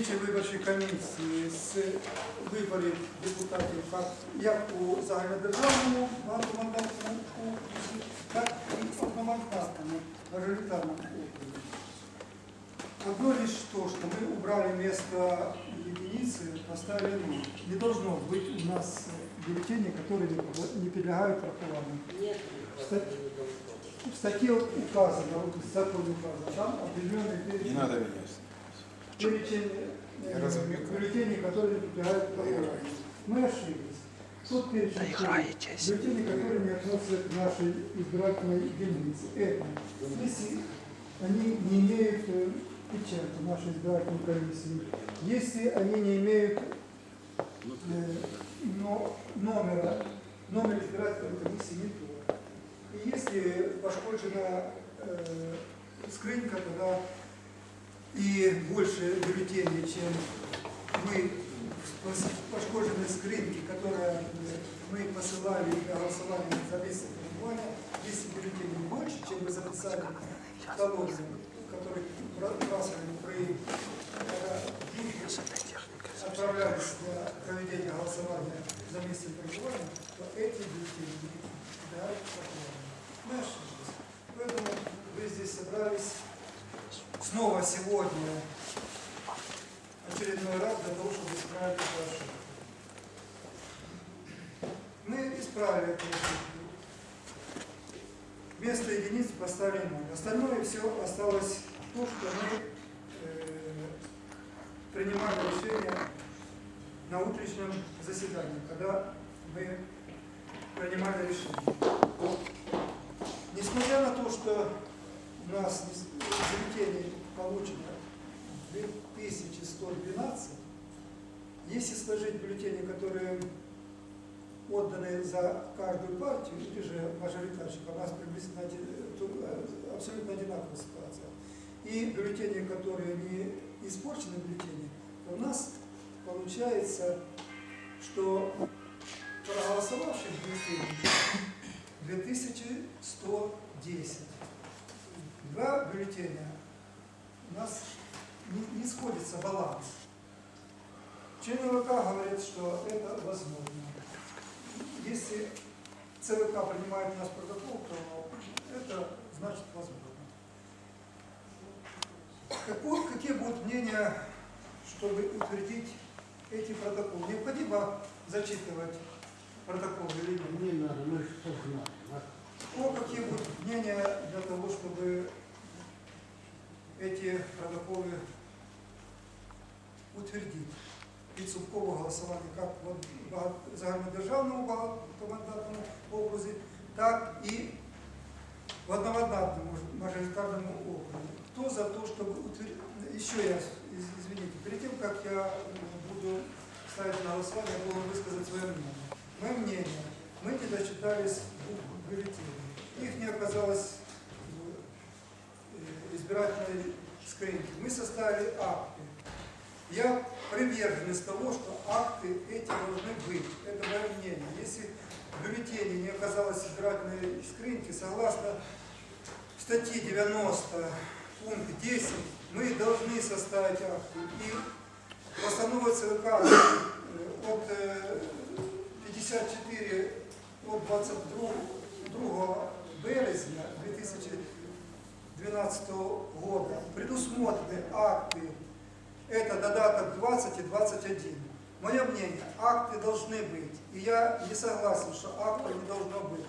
дільничій виборчій комісії з виборів депутатів як, як у загальнодержавному багатомандатному окрузі, так і одномандатному мажоритарному окрузі. Одно лишь то, что мы убрали вместо единицы, поставили ноль. Не должно быть у нас бюллетеней, которые не под- не подлегают рахованию. В стат- В статье указано, вот в законе указано, там определенный Не перечень, надо меня. Я э, бюллетеней, которые подлегают рахованию. Мы ошиблись. Тот перечень бюллетеней, которые не относятся к нашей избирательной единице. Это, если они не имеют э, печати нашей избирательной комиссии, если они не имеют э, но, номера, номер избирательной комиссии не то. И если пошкоджена э, скрынька, тогда и больше бюллетеней, чем мы скрынке, которая э, мы посылали для голосования за место пребывания, если бюллетеней больше, чем мы записали в талоне, который выбрасывали при отправлялись для проведения голосования за место пребывания, то эти бюллетени да, Мы ошиблись. Поэтому вы здесь собрались снова сегодня очередной раз для того, чтобы исправить эту ошибку. Мы исправили эту ошибку. Вместо единицы поставили ноль. Остальное все осталось то, что мы э, принимали решение на утреннем заседании, когда мы принимали решение. Несмотря на то, что у нас бюллетеней получено 2112, если сложить бюллетени, которые отданы за каждую партию, или же мажоритарщик, у нас приблизительно э, абсолютно одинаковая ситуация, и бюллетени, которые не испорчены бюллетени, у нас получается, что проголосовавших бюллетеней 2110. Два бюллетеня сходится баланс. Члены ВК говорят, что это возможно. Если ЦВК принимает у нас протокол, то это значит возможно. Какое- какие будут мнения, чтобы утвердить эти протоколы? Необходимо зачитывать протокол или нет? Не надо, мы что знаем. О, какие будут мнения для того, чтобы эти протоколы утвердить? Підсумкове голосування як в багат- загальнодержавному багатомандатному окрузі, так і в одномандатному мажоритарному округе. Кто за то, чтобы утвердить... Еще я, из- извините, перед тем, как я э, буду ставить на голосование, я должен высказать свое мнение. Мое мнение, мы не досчитались двух бюллетеней. Их не оказалось в э, избирательной скриньке. Мы составили акты. я приверженец того, что акты эти должны быть. Это мое мнение. Если в бюллетене не оказалось избирательной скриньке, согласно статье 90, пункт 10, мы должны составить акты. И постанова ЦВК э, от э, 54 от 22 березня 2012 года предусмотрены акты это додаток 20 и 21. Мое мнение, акты должны быть. И я не согласен, что актов не должно быть.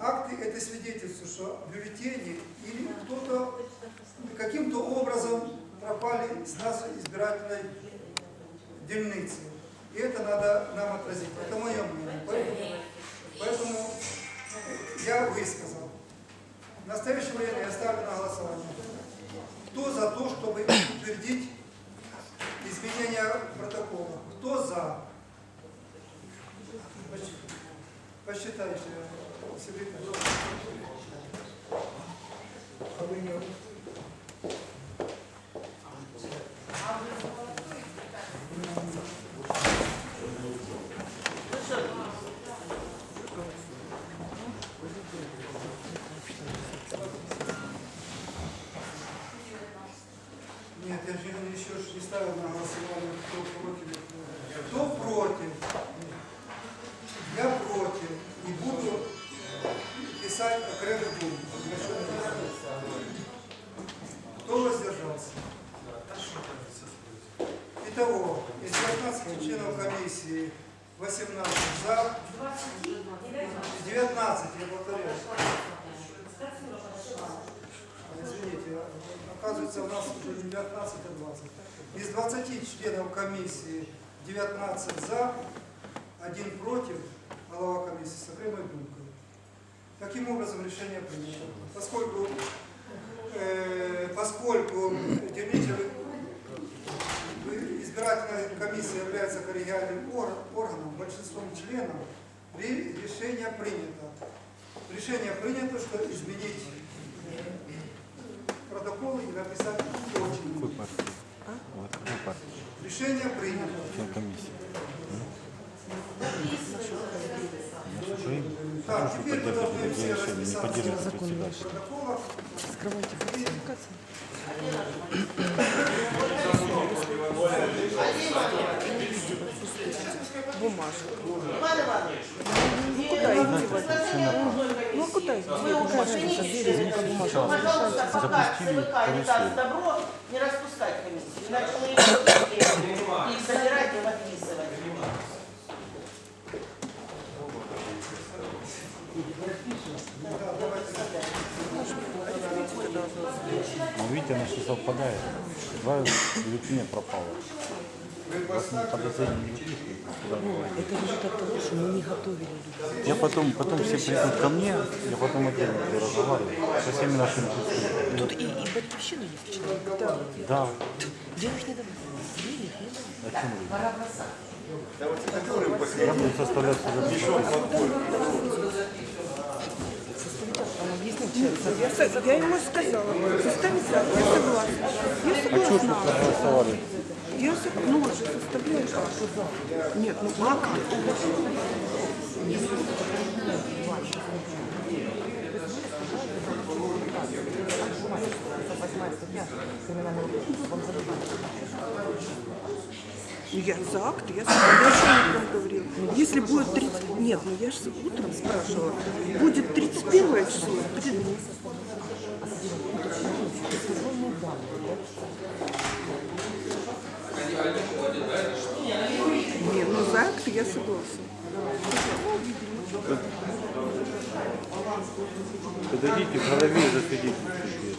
Акты это свидетельство, что бюллетени или кто-то каким-то образом пропали с нашей избирательной дельницы. И это надо нам отразить. Это мое мнение. Поэтому, поэтому я высказал. В настоящее время я ставлю на голосование. Кто за то, чтобы утвердить протокола? Кто за? Посчитайте, секретарь. А вы не- Еще ж не ставил. ставлю на голосование, кто против. Кто против? Я против. И буду писать окремый пункт. Кто воздержался? Итого, из 19 членов комиссии 18 за, 19, я повторяю. Извините, оказывается, у нас уже не 19, а 20. Из 20 членов комиссии 19 за, один против, голова комиссии с окремой думкой. Таким образом, решение принято. Поскольку, э, поскольку Демидов избирательная комиссия является коллегиальным ор- органом, большинством членов, ре- решение принято. Решение принято, что изменить протокол и написать очень. Какой партии? Вот какой партии? Решение принято. Украина. Так, теперь мы должны все расписаться в протоколах. Скрывайте фальсификацию. Бумажку. Ну куда их девать? Ну куда где резинка бумажка? Пожалуйста, пока ЦВК не даст добро, не распускать комиссию. Иначе мы их собирать и подписывать. Ну, видите, оно все совпадает. Два бюллетеня пропало. Это результат того, что мы не готовили людей. Я потом, потом все придут ко мне, я потом отдельно буду разговаривать со всеми нашими представителями. Тут и, и батькивщину не вчера. Да. Да, Денег не давали. Денег не давали. о чем вы? Я буду составлять. Я, я ему сказала, составить я согласна. Я А что вы согласна. проголосовали? Я. Ну, вот же составляешь. Нет, ну акт. Ну, Я за акт, я согласна. Я говорила? Если будет 30... Нет, ну я же утром спрашивала. Будет 31 число, приду. Не, ну за акт я согласна. Подойдите в голове засвидетельствуйте.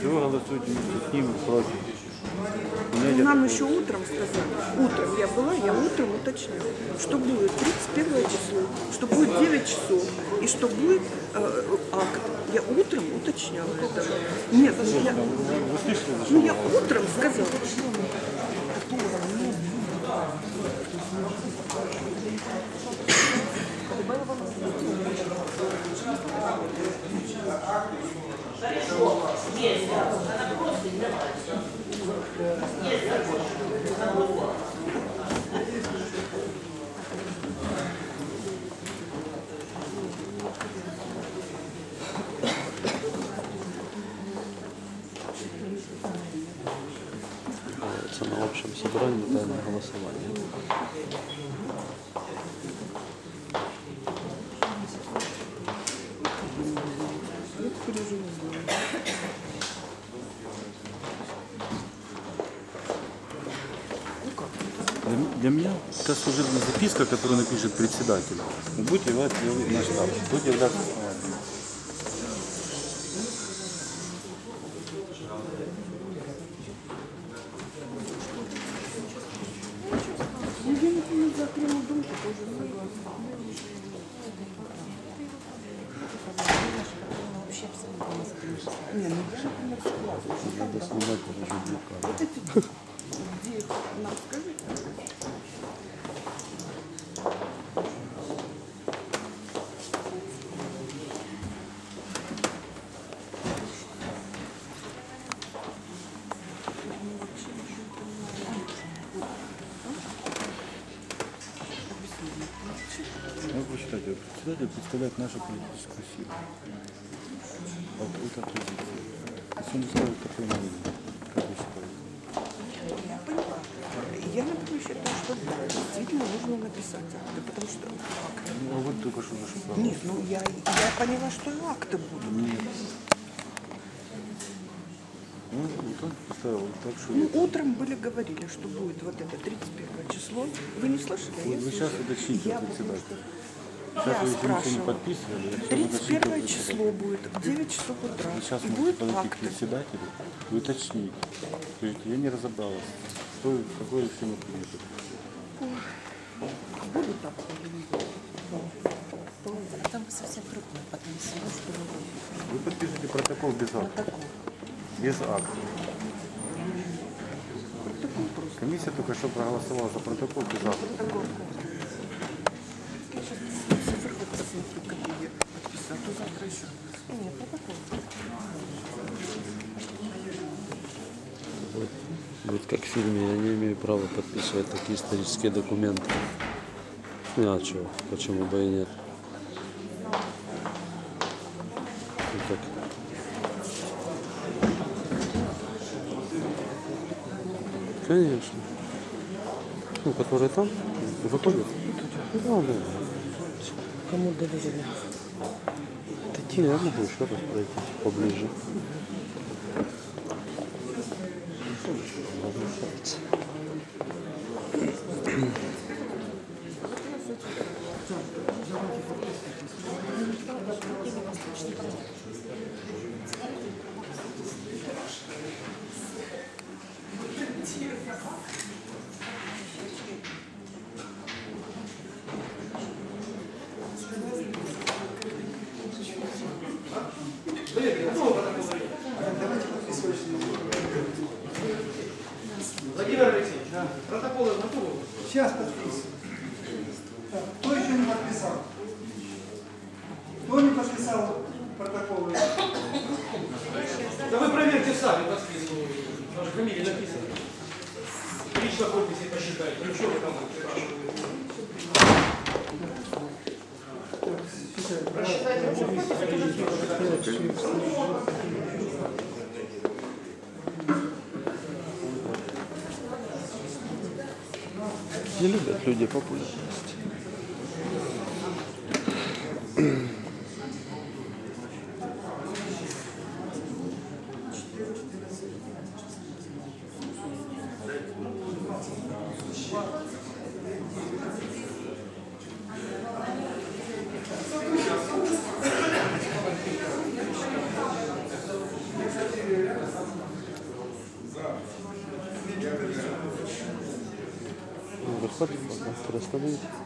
Чего вы голосуете с ним против? Нам еще утром сказали. Утром я была, я утром уточнила, что будет 31 число, что будет 9 часов и что будет э, акт. Я утром уточняла это. Нет, ну я, ну я утром сказала. Хорошо, есть. Она просто не давайте. Есть закон. Собрании тайное голосование. Для, меня это служебная записка, которую напишет председатель. Вы будете являться на штаб, будете являться основателем. Ну я, например, за окремую думку тоже согласна. Не, ну я, например, согласна. что Надо снимать уже блокаду. Вот эти где их нам скажите? Вы считаете, председатель представляет нашу политическую силу? Если ставит такой мнение, как вы считаете? Я поняла. Я, например, считаю, что действительно нужно написать акты, потому что... Ну, а вот только что наша правда. Нет, ну я, я поняла, что акты будут. Нет. Ну, вот он поставил так, что... Ну, утром были говорили, что будет вот это 31 число. Вы не слышали? А вот вы сейчас уточните, председатель. Что... Сейчас вы еще ничего не подписывали. я сейчас уточните, 31 как число будет в 9 часов утра. Вы сейчас И можете будет подойти к председателю и уточнить. Скажите, я не разобралась, что, какое решение принято. Будут будут? Там совсем крупно подписано. Вы подпишите протокол без акта. Без акта. Комиссия только что проголосовала за протокол без акта. Цифры хоть посмотри, какие подписал. А то завтра еще. Нет, протокол. Вот, вот как в фильме, я не имею права подписывать такие исторические документы. Ну а чего? Почему бы и нет? Ну, так. Конечно. Ну, которые там выходят. Да, да. Кому доверили? Такие я могу еще раз пройти поближе. Владимир Алексеевич, протоколы готовы? Сейчас подписываю. Так, кто еще не подписал? Кто не подписал протоколы? Да вы проверьте сами по списку. Же фамилии написаны. Лично подписи посчитайте. Ну что вы там спрашиваете? Не любят люди популярность. Приостановить.